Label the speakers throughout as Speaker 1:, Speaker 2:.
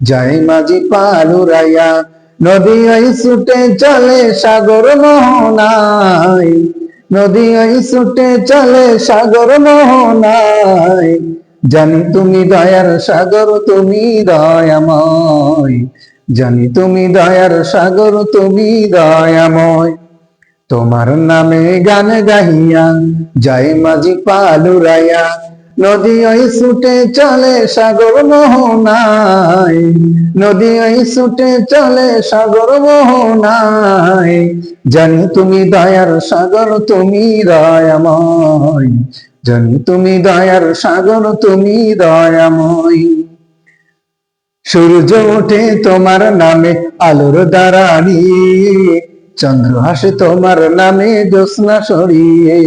Speaker 1: জয় মাঝি পালুরাইয়া, নদী ওই ছুটে চলে সাগর মোহনাই নদী ওই ছুটে চলে সাগর মোহনাই জানি তুমি দয়ার সাগর, তুমি দয়াময়। জানি তুমি দয়ার সাগর, তুমি দয়াময়। তোমার নামে গান গাহিয়া যাই মাঝি পালুরাইয়া নদী ওই ছুটে চলে, সাগর মোহনাই নদী ওই ছুটে চলে, সাগর মোহনাই জানি তুমি দয়ার সাগর, তুমি দয়াময়। জানি তুমি দয়ার সাগর, তুমি দয়াময়। সূর্য ওঠে তোমার নামে আলোর দাঁড়ানি চন্দ্র হাসে তোমার নামে জ্যোৎস্না সরিয়ে।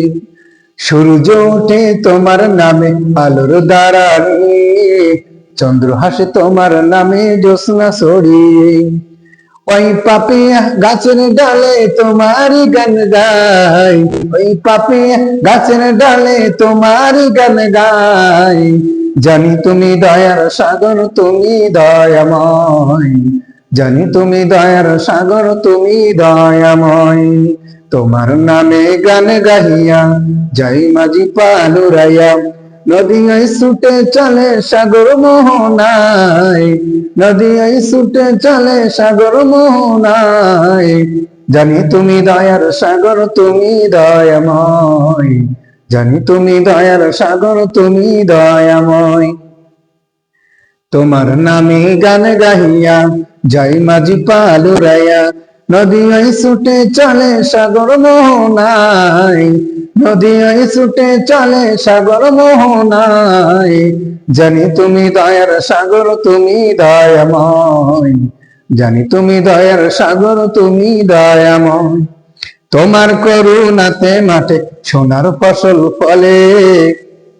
Speaker 1: সূর্য ওঠে তোমার নামে, আলোর দাঁড়ানি চন্দ্র হাসে তোমার নামে, জ্যোৎস্না সরিয়ে ওই পাপে গাছের ডালে তোমারই গান গাই ওই পাপে গাছের ডালে তোমারই গান গাই জানি তুমি দয়ার সাগর, তুমি দয়াময়। জানি তুমি দয়ার সাগর, তুমি দয়াময়। তোমার নামে গান গাহিয়া, যাই মাঝি নদী ওই ছুটে চলে সাগর মোহনাই নদী ওই ছুটে চলে সাগর মোহনাই জানি তুমি দয়ার সাগর, তুমি দয়াময়। জানি তুমি দয়ার সাগর, তুমি দয়াময়। তোমার নামে গান গাহিয়া, যাই মাঝি পালুরাইয়া নদী ওই ছুটে চলে সাগর মোহনাই নদী ওই ছুটে চলে সাগর মোহনাই জানি তুমি দয়ার সাগর, তুমি দয়াময়। জানি তুমি দয়ার সাগর, তুমি দয়াময়। তোমার করুণাতে মাঠে সোনার ফসল ফলে।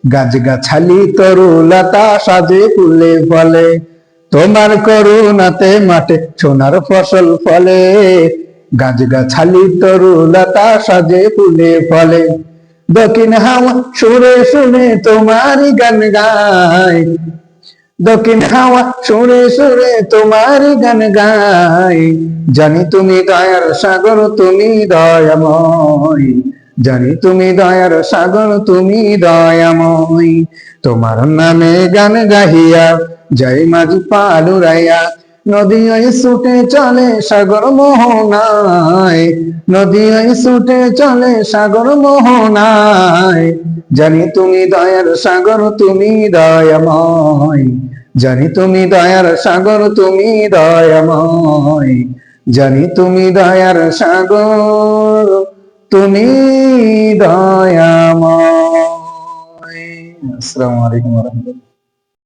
Speaker 1: গাছ গাছালি তরু লতা সাজে ফুলে ফলে। তোমার করুণাতে মাঠে সোনার ফসল ফলে গাছ গাছালি তরুলতা সাজে ফুলে ফলে। দক্ষিণ হাওয়া সুরে শুনে তোমারই গান গায় দক্ষিণ হাওয়া সুরে সুরে তোমার গান গাই। জানি তুমি দয়ার সাগর, তুমি দয়াময়। জানি তুমি দয়ার সাগর, তুমি দয়াময়। তোমার নামে গান গাহিয়া জয় মাঝি পালুরাইয়া, নদী ছুটে চলে সাগর মোহনায়, নদী ছুটে চলে সাগর মোহনায়। জানি তুমি দয়ার সাগর, তুমি দয়াময়। জানি তুমি দয়ার সাগর, তুমি দয়াময়। জানি তুমি দয়ার সাগর, তুমি দয়াময়। আসসালামু আলাইকুম